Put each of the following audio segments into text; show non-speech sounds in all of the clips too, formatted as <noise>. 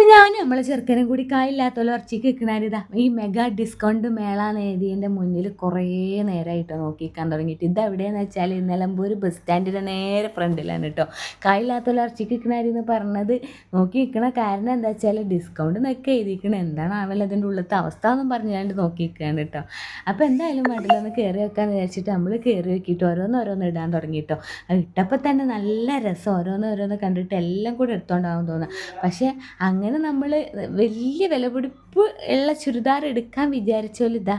അപ്പം ഞാനും നമ്മളെ ചെറുക്കനും കൂടി കായില്ലാത്തോളം ഇറച്ചിക്ക് വെക്കണാരിതാ ഈ മെഗാ ഡിസ്കൗണ്ട് മേള നേതിന്റെ മുന്നിൽ കുറേ നേരമായിട്ടോ നോക്കിക്കാൻ തുടങ്ങിയിട്ട്. ഇത് എവിടെയെന്ന് വെച്ചാൽ നിലമ്പൂർ ബസ് സ്റ്റാൻഡിന്റെ നേരെ ഫ്രണ്ടിലാണ് കേട്ടോ കായില്ലാത്തോളം ഇറച്ചിക്ക് വെക്കണാരെന്ന് പറഞ്ഞത് നോക്കി നിൽക്കണ കാരണം എന്താ വെച്ചാൽ ഡിസ്കൗണ്ട് എന്നൊക്കെ എഴുതിക്കണം. എന്താണ് ആവല്ല അതിന്റെ ഉള്ളത്തെ അവസ്ഥ എന്നും പറഞ്ഞാണ്ട് നോക്കി നിൽക്കുകയാണ് കേട്ടോ അപ്പോൾ എന്തായാലും വേണ്ടില്ല ഒന്ന് കയറി വെക്കാമെന്ന് വിചാരിച്ചിട്ട് നമ്മൾ കയറി വെക്കിയിട്ട് ഓരോന്ന് ഓരോന്ന് ഇടാൻ തുടങ്ങി കേട്ടോ അത് ഇട്ടപ്പോൾ തന്നെ നല്ല രസം. ഓരോന്ന് ഓരോന്ന് കണ്ടിട്ട് എല്ലാം കൂടെ എടുത്തോണ്ടാവും തോന്നുക പക്ഷേ അങ്ങനെ നമ്മൾ വലിയ വിലപിടിപ്പ് ഉള്ള ചുരിദാർ എടുക്കാൻ വിചാരിച്ചോലിതാ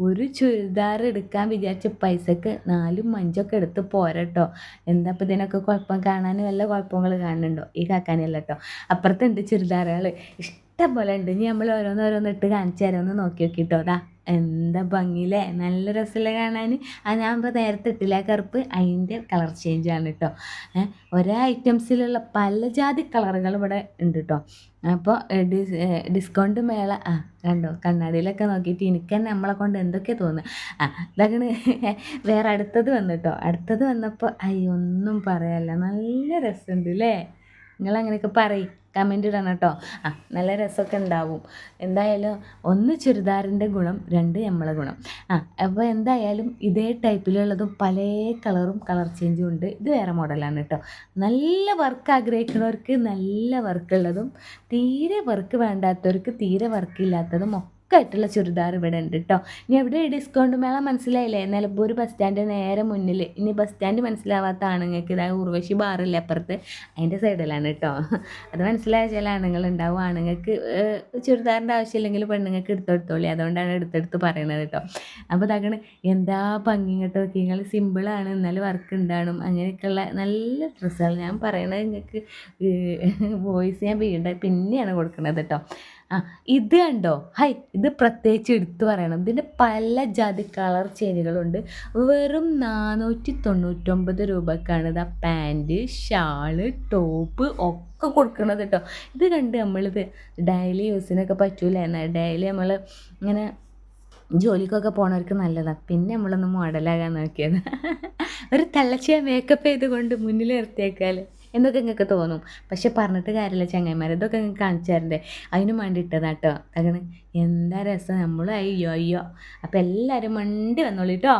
ഒരു ചുരിദാർ എടുക്കാൻ വിചാരിച്ച പൈസക്ക് നാലും അഞ്ചൊക്കെ എടുത്ത് പോരട്ടോ. എന്താ ഇപ്പം ഇതിനൊക്കെ കുഴപ്പം? കാണാൻ വല്ല കുഴപ്പങ്ങൾ കാണുന്നുണ്ടോ? ഈ കാക്കാനല്ല കേട്ടോ അപ്പുറത്തുണ്ട് ചുരിദാറുകൾ ഇഷ്ടം പോലെ ഉണ്ട് ഇനി നമ്മൾ ഓരോന്ന് ഓരോന്ന് ഇട്ട് കാണിച്ചു തരാമെന്ന് നോക്കി നോക്കിട്ടോ അതാ എന്താ ഭംഗിയില്ലേ? നല്ല രസമല്ലേ കാണാൻ. ആ ഞാൻ ഇപ്പോൾ നേരത്തെ ഇട്ടില്ല. കറുപ്പ് അതിന്റെ കളർ ചേഞ്ച് ആണ് കേട്ടോ ഒരേ ഐറ്റംസിലുള്ള പല ജാതി കളറുകൾ ഇവിടെ ഉണ്ട് കേട്ടോ അപ്പോൾ ഡിസ് ഡിസ്കൗണ്ട് മേള ആ കണ്ടോ? കണ്ണാടിയിലൊക്കെ നോക്കിയിട്ട് എനിക്ക് തന്നെ നമ്മളെ കൊണ്ട് എന്തൊക്കെ തോന്നുക ആ ഇതാണ് <laughs> വേറെ അടുത്തത് വന്നിട്ടോ അടുത്തത് വന്നപ്പോൾ അയ്യൊന്നും പറയാല്ല. നല്ല രസമുണ്ട് അല്ലേ നിങ്ങളങ്ങനെയൊക്കെ പറയും. കമന്റ് ഇടണം കേട്ടോ. ആ നല്ല രസമൊക്കെ ഉണ്ടാവും. എന്തായാലും ഒന്ന് ചുരിദാറിന്റെ ഗുണം രണ്ട് നമ്മളെ ഗുണം. ആ അപ്പോൾ എന്തായാലും ഇതേ ടൈപ്പിലുള്ളതും പല കളറും കളർ ചേഞ്ചും ഉണ്ട്. ഇത് വേറെ മോഡലാണ് കേട്ടോ. നല്ല വർക്ക് ആഗ്രഹിക്കുന്നവർക്ക് നല്ല വർക്കുള്ളതും തീരെ വർക്ക് വേണ്ടാത്തവർക്ക് തീരെ വർക്കില്ലാത്തതും ആയിട്ടുള്ള ചുരിദാർ ഇവിടെ ഉണ്ട് കേട്ടോ ഇനി എവിടെ ഡിസ്കൗണ്ട് മേള മനസ്സിലായില്ലേ? നിലമ്പൂർ ബസ് സ്റ്റാൻഡ് നേരെ മുന്നിൽ. ഇനി ബസ് സ്റ്റാൻഡ് മനസ്സിലാവാത്ത ആണുങ്ങൾക്ക് ഇതായ ഉർവശി ബാറില്ലേ അപ്പുറത്ത്? അതിന്റെ സൈഡിലാണ് കേട്ടോ അത് മനസ്സിലായ ചില ആണുങ്ങൾ ഉണ്ടാവും. ആണുങ്ങൾക്ക് ചുരിദാറിന്റെ ആവശ്യമില്ലെങ്കിൽ പെണ്ണുങ്ങൾക്ക് എടുത്തെടുത്തോളി. അതുകൊണ്ടാണ് എടുത്തെടുത്ത് പറയുന്നത് കേട്ടോ അപ്പോൾ ഇതാക്കണ് എന്താ ഭംഗി കേട്ടോ നിങ്ങൾ സിമ്പിളാണ് എന്നാലും വർക്ക് ഉണ്ടാകും അങ്ങനെയൊക്കെയുള്ള നല്ല ഡ്രസ്സുകൾ ഞാൻ പറയണത് നിങ്ങൾക്ക് വോയിസ് <laughs> ഞാൻ വീണ്ടും പിന്നെയാണ് കൊടുക്കുന്നത് കേട്ടോ ആ ഇത് കണ്ടോ? ഹൈ ഇത് പ്രത്യേകിച്ച് എടുത്തു പറയണം. ഇതിന്റെ പല ജാതി കളർ ചേഞ്ചുകളുണ്ട് വെറും നാനൂറ്റി തൊണ്ണൂറ്റൊമ്പത് രൂപക്കാണ് ഇത് ആ പാന്റ് ഷാൾ ടോപ്പ് ഒക്കെ കൊടുക്കുന്നത് കേട്ടോ ഇത് കണ്ട് നമ്മളിത് ഡെയിലി യൂസിനൊക്കെ പറ്റൂല? എന്നാൽ ഡെയിലി നമ്മൾ ഇങ്ങനെ ജോലിക്കൊക്കെ പോണവർക്ക് നല്ലതാണ് പിന്നെ നമ്മളൊന്ന് മോഡലാകാൻ നോക്കിയത്. ഒരു തള്ളച്ചിയ മേക്കപ്പ് ചെയ്തുകൊണ്ട് മുന്നിൽ നിർത്തിയേക്കാൽ എന്നൊക്കെ നിങ്ങൾക്ക് തോന്നും. പക്ഷെ പറഞ്ഞിട്ട് കാര്യമില്ല ചങ്ങന്മാർ ഇതൊക്കെ നിങ്ങൾക്ക് കാണിച്ചു തരണ്ടേ അതിന് വേണ്ടി കേട്ടോ അങ്ങനെ എന്താ രസം? നമ്മൾ അയ്യോ അയ്യോ. അപ്പോൾ എല്ലാവരും മണ്ടി വന്നോളൂ കേട്ടോ